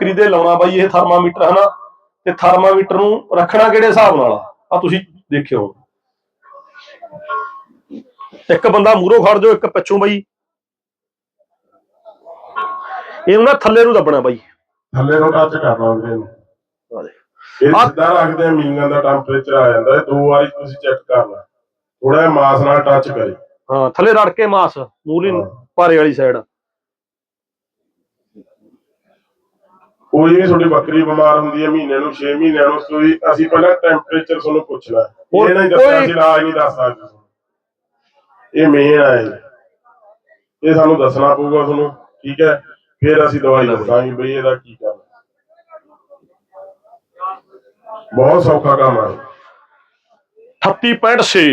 ਬੱਕਰੀ ਦੇ ਲਾਉਣਾ ਬਾਈ ਇਹ ਥਰਮਾਮੀਟਰ ਹਨਾ? ਤੇ ਥਰਮਾਮੀਟਰ ਨੂੰ ਰੱਖਣਾ ਕਿਹੜੇ ਹਿਸਾਬ ਨਾਲ? ਆ ਤੁਸੀਂ ਦੇਖਿਓ। ਇੱਕ ਬੰਦਾ ਮੂਹਰੋਂ ਖੜ ਜਾਓ ਇੱਕ ਪਿੱਛੋਂ ਬਾਈ। ਇਹਨੂੰ ਨਾ ਥੱਲੇ ਨੂੰ ਦੱਬਣਾ ਬਾਈ। ਥੱਲੇ ਨੂੰ ਟੱਚ ਕਰਨਾ ਵੀਰੇ ਨੂੰ। ਇਹ ਸਿੱਧਾ ਰੱਖਦੇ ਆ ਮੀਂਗਾਂ ਦਾ ਟੈਂਪਰੇਚਰ ਆ ਜਾਂਦਾ ਹੈ ਦੋ ਵਾਰੀ ਤੁਸੀਂ ਚੈੱਕ ਕਰਨਾ। ਥੋੜਾ ਜਿਹਾ ਮਾਸ ਨਾਲ ਟੱਚ ਕਰੇ। ਹਾਂ ਥੱਲੇ ਰੜ ਕੇ ਮਾਸ ਹਾਂ। ਭਾਰੇ ਵਾਲੀ ਸਾਈਡ ਕੋਈ ਵੀ ਤੁਹਾਡੀ ਬੱਕਰੀ ਬਿਮਾਰ ਹੁੰਦੀ ਹੈ ਮਹੀਨੇ ਨੂੰ 6 ਮਹੀਨਿਆਂ ਨੂੰ ਤੁਸੀਂ ਅਸੀਂ ਪਹਿਲਾਂ ਟੈਂਪਰੇਚਰ ਤੁਹਾਨੂੰ ਪੁੱਛਣਾ ਇਹ ਨਹੀਂ ਦੱਸਿਆ ਕੋਈ- ਅਸੀਂ ਇਲਾਜ ਨਹੀਂ ਦੱਸ ਸਕਦੇ। ਇਹ ਮੇਨ ਹੈ ਇਹ। ਇਹ ਸਾਨੂੰ ਦੱਸਣਾ ਪਊਗਾ ਤੁਹਾਨੂੰ ਠੀਕ ਹੈ? ਫਿਰ ਅਸੀਂ ਦਵਾਈ ਦੱਸਾਂਗੇ ਬਈ ਇਹਦਾ ਕੀ ਕਰਨਾ ਬਹੁਤ ਸੌਖਾ ਕੰਮ ਹੈ। 38.6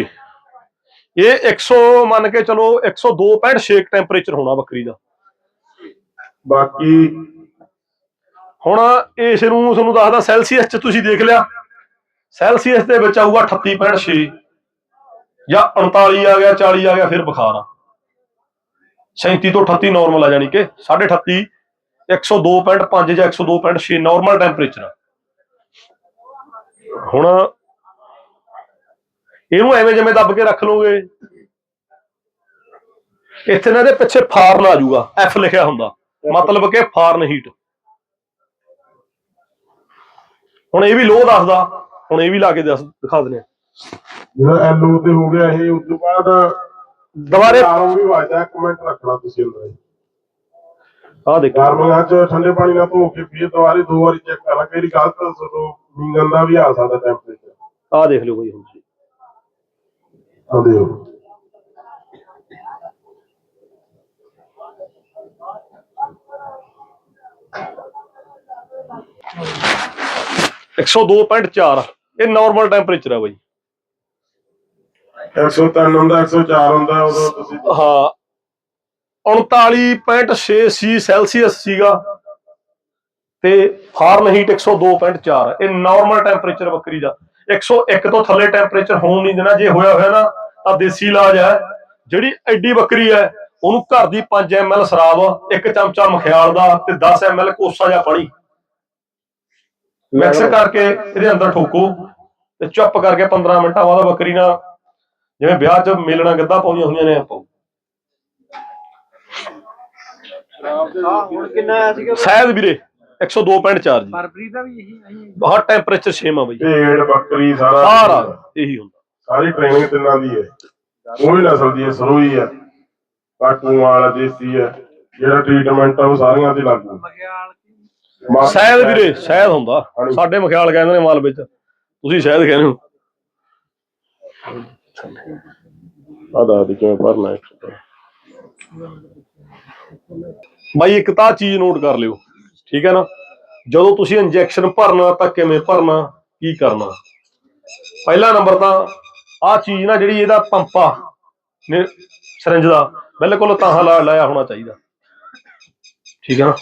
ਇਹ 100 ਮੰਨ ਕੇ ਚਲੋ 102.6 ਟੈਂਪਰੇਚਰ ਹੋਣਾ ਬੱਕਰੀ ਦਾ। ਬਾਕੀ ਹੁਣ ਇਸ ਨੂੰ ਤੁਹਾਨੂੰ ਦੱਸਦਾ ਸੈਲਸੀਅਸ ਚ ਤੁਸੀਂ ਦੇਖ ਲਿਆ। ਸੈਲਸੀਅਸ ਦੇ ਵਿੱਚ ਆਊਗਾ 38.6 ਜਾਂ 39 ਆ ਗਿਆ 40 ਆ ਗਿਆ, ਫਿਰ ਬੁਖਾਰ ਆ। 37 ਤੋਂ 38 ਨਾਰਮਲ ਆ ਜਾਨੀ ਕਿ 38 102.5 ਜਾਂ 102.6 ਨਾਰਮਲ ਟੈਂਪਰੇਚਰ ਹੁਣ ਇਹਨੂੰ ਐਵੇਂ ਜਿਵੇਂ ਦੱਬ ਕੇ ਰੱਖ ਲਓਗੇ, ਇੱਥੇ ਨਾ ਇਹਦੇ ਪਿੱਛੇ ਫਾਰਨ ਆ ਜਾਊਗਾ ਐਫ ਲਿਖਿਆ ਹੁੰਦਾ। ਮਤਲਬ ਕਿ ਫਾਰਨ ਹੀਟ ਹੁਣ ਇਹ ਵੀ ਲੋ ਦੱਸਦਾ ਹੁਣ ਇਹ ਵੀ ਲਾ ਕੇ ਦੱਸ ਦਿਖਾ ਦਿੰਦੇ ਆ। ਜਿਹੜਾ ਐਲਓ ਤੇ ਹੋ ਗਿਆ ਇਹ ਉਸ ਤੋਂ ਬਾਅਦ ਦੁਬਾਰੇ ਆਰਓ ਵੀ ਵਾਜਦਾ ਕਮੈਂਟ ਰੱਖਣਾ ਤੁਸੀਂ ਅੰਦਰ ਆ ਦੇਖੋ। ਗਰਮੀਆਂ ਚ ਠੰਡੇ ਪਾਣੀ ਨਾਲ ਧੋ ਕੇ ਫਿਰ ਦੁਬਾਰੇ ਦੋ ਵਾਰੀ ਚੈੱਕ ਕਰਨਾ ਕਿਹੜੀ ਗਲਤ ਤੁਹਾਨੂੰ ਮੀਂਗਨ ਦਾ ਵੀ ਆ ਸਕਦਾ ਟੈਂਪਰੇਚਰ ਆ ਦੇਖ ਲਿਓ ਬਈ ਹੁਣ ਤੁਸੀਂ। ਆ ਦਿਓ 102.4 ਇਹ ਨਾਰਮਲ ਟੈਂਪਰੇਚਰ ਆ ਬਈ। 103 ਹੁੰਦਾ 104 ਹੁੰਦਾ ਉਦੋਂ ਤੁਸੀਂ ਹਾਂ। 39.6 ਸੀ ਸੈਲਸੀਅਸ ਸੀਗਾ। ਤੇ ਫਾਰਨਹੀਟ 102.4 ਇਹ ਨਾਰਮਲ ਟੈਂਪਰੇਚਰ ਬੱਕਰੀ ਦਾ। 101 ਤੋਂ ਥੱਲੇ ਟੈਂਪਰੇਚਰ ਹੋਣ ਨਹੀਂ ਦੇਣਾ। ਜੇ ਹੋਇਆ ਹੋਇਆ ਨਾ ਤਾਂ ਦੇਸੀ ਇਲਾਜ ਹੈ। ਜਿਹੜੀ ਐਡੀ ਬੱਕਰੀ ਹੈ ਉਹਨੂੰ ਘਰ ਦੀ 5 ml ਸ਼ਰਾਬ ਇੱਕ ਚਮਚਾ ਮਖਿਆਲ ਦਾ ਤੇ 10 ml ਕੋਸਾ ਜਾਂ ਪਾਣੀ ਮਿਕਸ ਕਰਕੇ ਇਹਦੇ ਅੰਦਰ ਠੋਕੋ ਤੇ ਚੁੱਪ ਕਰਕੇ 15 ਮਿੰਟਾਂ ਬਾਅਦ ਬੱਕਰੀ ਨਾਲ ਜਿਵੇਂ ਵਿਆਹ 'ਚ ਮੇਲਣਾ ਗੱਦਾ ਪਾਉਂਦੀਆਂ ਹੁੰਦੀਆਂ ਨੇ ਆਪਾਂ। ਹਾਂ ਹੁਣ ਕਿੰਨਾ ਆਇਆ ਸੀਗਾ ਸ਼ਾਇਦ ਵੀਰੇ 102.4 ਜੀ। ਫਰਵਰੀ ਦਾ ਵੀ ਇਹੀ ਇਹੀ ਬਹੁਤ ਟੈਂਪਰੇਚਰ ਸੇਮ ਆ ਬਈ। ਢੇੜ ਬੱਕਰੀ ਸਾਰਾ ਸਾਰਾ ਇਹੀ ਹੁੰਦਾ। ਸਾਰੀ ਟ੍ਰੇਨਿੰਗ ਤਿੰਨਾਂ ਦੀ ਹੈ। ਕੋਈ ਨਸਲ ਦੀ ਹੈ ਸਰੋਈ ਹੈ ਕਾਟੂ ਵਾਲਾ ਦੇਸੀ ਹੈ। ਜਿਹੜਾ ਟ੍ਰੀਟਮੈਂਟ ਆ ਉਹ ਸਾਰੀਆਂ ਤੇ ਲਾਗੂ। ਸ਼ਾਇਦ ਵੀਰੇ ਸ਼ਾਇਦ ਹੁੰਦਾ। ਸਾਡੇ ਮਖਿਆਲ ਕਹਿੰਦੇ ਨੇ ਮਾਲ ਵਿੱਚ। ਤੁਸੀਂ ਸ਼ਾਇਦ ਕਹਿੰਦੇ ਹੋ। ਆ ਦੱਸ ਦੇ ਕਿਵੇਂ ਭਰਨਾ ਹੈ ਬਾਈ ਇੱਕ ਤਾਂ ਚੀਜ਼ ਨੋਟ ਕਰ ਲਿਓ। ਠੀਕ ਹੈ ਨਾ? ਜਦੋਂ ਤੁਸੀਂ ਇੰਜੈਕਸ਼ਨ ਭਰਨਾ ਤਾਂ ਕਿਵੇਂ ਭਰਨਾ? ਕੀ ਕਰਨਾ? ਪਹਿਲਾ ਨੰਬਰ ਤਾਂ ਆਹ ਚੀਜ਼ ਨਾ ਜਿਹੜੀ ਇਹਦਾ ਪੰਪਾ ਨੇ ਸਿਰੰਜ ਦਾ ਬਿਲਕੁਲ ਤਾਂ ਲਾਇਆ ਹੋਣਾ ਚਾਹੀਦਾ। ਠੀਕ ਹੈ ਨਾ?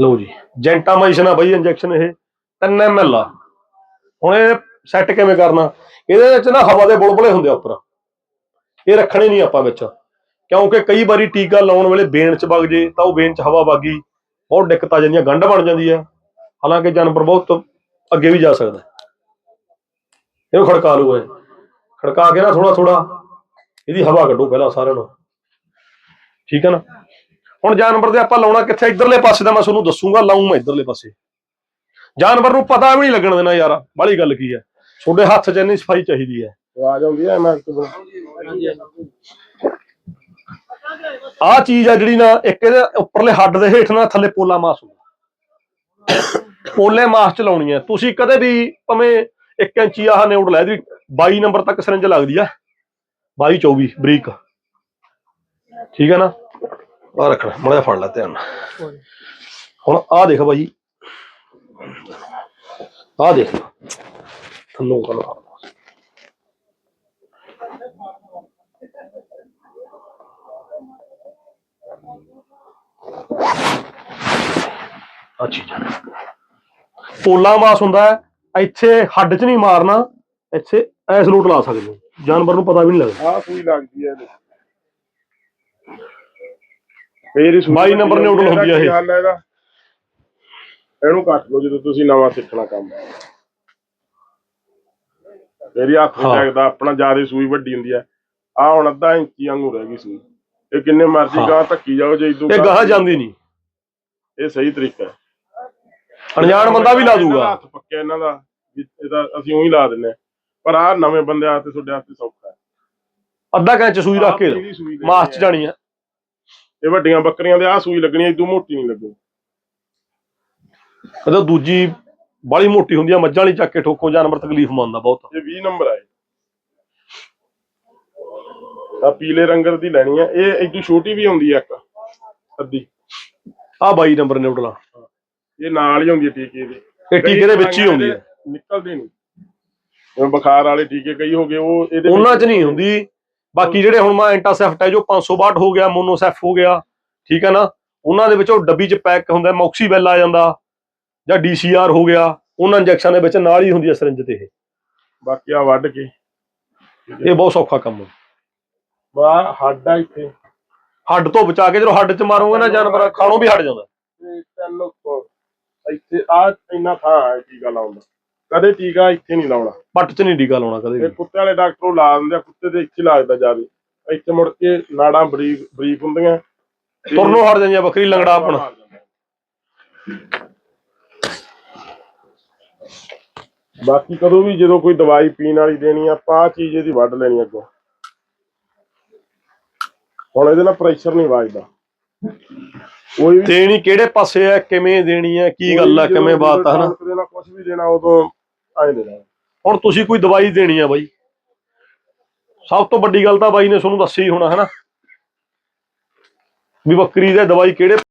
ਲਓ ਜੀ ਜੈਂਟਾਮਾਈਸਿਨ ਆ ਬਈ ਇੰਜੈਕਸ਼ਨ ਇਹ 3 ml ਆ। ਹੁਣ ਇਹ ਸੈੱਟ ਕਿਵੇਂ ਕਰਨਾ? ਇਹਦੇ ਵਿੱਚ ਨਾ ਹਵਾ ਦੇ ਬੁਲਬੁਲੇ ਹੁੰਦੇ ਆ ਉੱਪਰ। ਇਹ ਰੱਖਣੇ ਨਹੀਂ ਆਪਾਂ ਵਿੱਚ। ਕਿਉਂਕਿ ਕਈ ਵਾਰੀ ਟੀਕਾ ਲਾਉਣ ਵੇਲੇ ਬੇਨ ਚ ਵਗ ਜੇ, ਤਾਂ ਉਹ ਬੇਨ ਚ ਹਵਾ ਵਗੀ, ਬਹੁਤ ਦਿੱਕਤ ਆ ਜਾਂਦੀ ਹੈ ਗੰਢ ਬਣ ਜਾਂਦੀ ਹੈ ਹਾਲਾਂਕਿ ਜਾਨਵਰ ਬਹੁਤ ਅੱਗੇ ਵੀ ਜਾ ਸਕਦਾ। ਇਹਨੂੰ ਖੜਕਾ ਲਓ ਇਹ। ਖੜਕਾ ਕੇ ਨਾ ਥੋੜਾ ਥੋੜਾ ਇਹਦੀ ਹਵਾ ਕੱਢੋ ਪਹਿਲਾਂ ਸਾਰਿਆਂ ਨੂੰ। ਠੀਕ ਹੈ ਨਾ? ਹੁਣ ਜਾਨਵਰ ਦੇ ਆਪਾਂ ਲਾਉਣਾ ਕਿੱਥੇ? ਇਧਰਲੇ ਪਾਸੇ ਦਾ ਮੈਂ ਤੁਹਾਨੂੰ ਦੱਸੂਗਾ ਲਾਉਂ ਮੈਂ ਇਧਰਲੇ ਪਾਸੇ। ਜਾਨਵਰ ਨੂੰ ਪਤਾ ਵੀ ਨਹੀਂ ਲੱਗਣ ਦੇਣਾ ਯਾਰ ਬਾਹਲੀ ਗੱਲ ਕੀ ਹੈ? ਤੁਹਾਡੇ ਹੱਥ 'ਚ ਇੰਨੀ ਸਫ਼ਾਈ ਚਾਹੀਦੀ ਹੈ। ਆਵਾਜ਼ ਆਉਂਦੀ ਹੈ ਮੈਂ ਆਹ ਚੀਜ਼ ਆ ਜਿਹੜੀ ਨਾ ਇੱਕ ਇਹਦੇ ਉੱਪਰਲੇ ਹੱਡ ਦੇ ਹੇਠ ਨਾ ਥੱਲੇ ਪੋਲਾ ਮਾਸ ਹੁੰਦਾ। ਪੋਲੇ ਮਾਸ ਚ ਲਾਉਣੀ ਹੈ। ਤੁਸੀਂ ਕਦੇ ਵੀ ਭਾਵੇਂ ਇੱਕ ਇੰਚੀ ਆਹ ਨਿਊਡ ਲੈ ਦੀ 22 ਨੰਬਰ ਤੱਕ ਸਿਰੰਜ ਲੱਗਦੀ ਆ। 22 24 ਬਰੀਕ। ਠੀਕ ਹੈ ਨਾ? ਆ ਰੱਖਣਾ, ਮੜਾ ਫੜ ਲੈ ਧਿਆਨ ਨਾਲ। ਹੁਣ ਆਹ ਦੇਖ ਬਾਈ। ਆਹ ਦੇਖ। ਥੱਲੋਂ ਕਰ ਆ ਚੀਜ਼। ਪੋਲਾ ਮਾਸ ਹੁੰਦਾ ਹੈ। ਇੱਥੇ ਹੱਡ 'ਚ ਨਹੀਂ ਮਾਰਨਾ ਇੱਥੇ ਐਸ ਲੋਟ ਲਾ ਸਕਦੇ ਹੋ। ਜਾਨਵਰ ਨੂੰ ਪਤਾ ਵੀ ਨਹੀਂ ਲੱਗਦਾ। ਆਹ ਸੂਈ ਲੱਗਦੀ ਹੈ ਫੇਰ ਸੂਈ ਬਾਈ ਨੰਬਰ ਵੱਡੀ ਨਿਊਡਲ ਹੁੰਦੀ ਆ ਇਹ। ਹੱਲ ਹੈ ਇਹਦਾ? ਇਹਨੂੰ ਕੱਟ ਲਓ ਜਦੋਂ ਤੁਸੀਂ ਨਵਾਂ ਸਿੱਖਣਾ ਕੰਮ। ਤੇਰੀ ਹੱਥ। ਚੱਕਦਾ ਆਪਣਾ ਜ਼ਿਆਦਾ ਸੂਈ ਵੱਡੀ ਹੁੰਦੀ ਹੈ ਆ ਹੁਣ ਅੱਧਾ ਇੰਚੀ ਵਾਂਗੂ ਰਹਿ ਗਈ ਸੂਈ। ਇਹ ਕਿੰਨੇ ਮਰਜ਼ੀ ਹਾਂ। ਗਾਂ ਧੱਕੀ ਜਾਓ ਜੇ ਇਦੋਂ ਇਹ ਗਾਹ ਜਾਂਦੀ ਨਹੀਂ। ਇਹ ਸਹੀ ਤਰੀਕਾ ਹੈ। ਅਣਜਾਣ ਬੰਦਾ ਵੀ ਲਾ ਦੂਗਾ। ਹੱਥ ਪੱਕਿਆ ਇਹਨਾਂ ਦਾ ਵੀ ਇਹਦਾ ਅਸੀਂ ਉਹੀ ਲਾ ਦਿੰਨੇ। ਪਰ ਆ ਨਵੇਂ ਬੰਦੇ ਆਤੇ ਤੁਹਾਡੇ ਵਾਸਤੇ ਸੌਖਾ ਹੈ। ਅੱਧਾ ਕੈਂਚ ਸੂਈ ਰੱਖ ਕੇ ਸੂਈ ਲੈਣੀ ਮਾਸ 'ਚ। ਜਾਣੀ ਆ। ਇਹ ਵੱਡੀਆਂ ਬੱਕਰੀਆਂ ਦੇ ਆ ਸੂਈ ਲੱਗਣੀ ਇਦੋਂ ਮੋਟੀ ਨਹੀਂ ਲੱਗੂ। ਕਦੇ ਦੂਜੀ ਬਾਲੀ ਮੋਟੀ ਹੁੰਦੀ ਆ ਮੱਝਾਂ ਵਾਲੀ ਚੱਕ ਕੇ ਠੋਕੋ ਜਾਨਵਰ ਤਕਲੀਫ ਮੰਨਦਾ ਬਹੁਤ। ਇਹ 20 ਨੰਬਰ ਆਏ ਆ ਪੀਲੇ ਰੰਗਰ ਦੀ ਲੈਣੀ ਹੈ। ਇਹ ਇਦੋਂ ਛੋਟੀ ਵੀ ਹੁੰਦੀ ਹੈ ਇੱਕ ਅੱਧੀ। ਆ 22 ਨੰਬਰ ਨਿਊਡਲਾ ਇਹ ਨਾਲ ਹੀ ਹੁੰਦੀ ਹੈ ਟੀਕੇ ਦੀ। ਇਹ ਟੀਕੇ ਦੇ ਵਿੱਚ ਹੀ ਹੁੰਦੀ ਹੈ। ਨਿਕਲਦੀ ਨਹੀਂ। ਜਿਵੇਂ ਬੁਖਾਰ ਵਾਲੇ ਟੀਕੇ ਕਈ ਹੋ ਗਏ ਉਹ ਇਹਦੇ ਉਹਨਾਂ 'ਚ ਨਹੀਂ ਹੁੰਦੀ। ਬਾਕੀ ਜਿਹੜੇ ਹੁਣ ਮੈਂ ਐਂਟਾਸੈਫਟ ਹੈ ਜੋ 562 ਹੋ ਗਿਆ ਮੋਨੋਸੈਫ ਹੋ ਗਿਆ ਠੀਕ ਹੈ ਨਾ? ਉਹਨਾਂ ਦੇ ਵਿੱਚ ਉਹ ਡੱਬੀ 'ਚ ਪੈਕ ਹੁੰਦਾ ਮੌਕਸੀਬੈਲ ਆ ਜਾਂਦਾ ਜਾਂ ਡੀਸੀਆਰ ਹੋ ਗਿਆ ਉਹਨਾਂ ਇੰਜੈਕਸ਼ਨ ਦੇ ਵਿੱਚ ਨਾਲ ਹੀ ਹੁੰਦੀ ਹੈ ਸਿਰਿੰਜ ਤੇ ਇਹ। ਬਾਕੀ ਆ ਵੱਢ ਕੇ। ਇਹ ਬਹੁਤ ਸੌਖਾ ਕੰਮ ਹੈ। ਵਾਹ ਹੱਡ ਆ ਇੱਥੇ। ਹੱਡ ਤੋਂ ਬਚਾ ਕੇ ਜਦੋਂ ਹੱਡ 'ਚ ਮਾਰੋਗੇ ਨਾ ਜਾਨਵਰ ਖਾਣੋਂ ਵੀ ਹਟ ਜਾਂਦਾ। ਤੇ ਤਿੰਨ ਉੱਤੋਂ ਇੱਥੇ ਆ ਇੰਨਾ ਥਾਂ ਹੈ ਟੀਕਾ ਲਾਉਣ ਦਾ ਕਦੇ ਟੀਕਾ ਇੱਥੇ ਨਹੀਂ ਲਾਉਣਾ। ਪੱਟ 'ਚ ਨਹੀਂ ਟੀਕਾ ਲਾਉਣਾ ਕਦੇ ਇਹ ਵੀ ਕੁੱਤੇ ਵਾਲੇ ਡਾਕਟਰ ਉਹ ਲਾ ਦਿੰਦੇ ਆ ਕੁੱਤੇ ਦੇ ਇੱਥੇ ਲੱਗਦਾ ਜ਼ਿਆਦਾ ਇੱਥੇ ਮੁੜ ਕੇ ਨਾੜਾਂ ਬਰੀਕ ਬਰੀਕ ਹੁੰਦੀਆਂ। ਤੇ ਤੁਰਨੋਂ ਹਟ ਜਾਂਦੀ ਆ ਬੱਕਰੀ ਲੰਗੜਾ ਆਪਣਾ। ਬਾਕੀ ਕਦੋਂ ਵੀ ਜਦੋਂ ਕੋਈ ਦਵਾਈ ਪੀਣ ਵਾਲੀ ਦੇਣੀ ਆ, ਆ ਚੀਜ਼ ਇਹਦੀ ਵੱਢ ਲੈਣੀ ਅੱਗੋਂ। ਹੁਣ ਇਹਦੇ ਨਾਲ ਪ੍ਰੈਸ਼ਰ ਨਹੀਂ ਵੱਜਦਾ। ਕੋਈ ਵੀ ਦੇਣੀ ਕਿਹੜੇ ਪਾਸੇ ਹੈ ਕਿਵੇਂ ਦੇਣੀ ਹੈ ਕੀ ਗੱਲ ਵੀ ਕਿਵੇਂ ਬਾਤ ਹੈ ਹਨਾ? ਦੇਣਾ ਕੁਝ ਵੀ ਦੇਣਾ ਉਦੋਂ ਆਏ ਦੇਣਾ ਹੁਣ ਤੁਸੀਂ ਕੋਈ ਦਵਾਈ ਦੇਣੀ ਆ ਬਾਈ। ਸਭ ਤੋਂ ਵੱਡੀ ਗੱਲ ਤਾਂ ਬਾਈ ਨੇ ਤੁਹਾਨੂੰ ਦੱਸੀ ਹੋਣਾ ਹੈ ਨਾ ਵੀ ਬੱਕਰੀ ਦੇ ਦਵਾਈ ਕਿਹੜੇ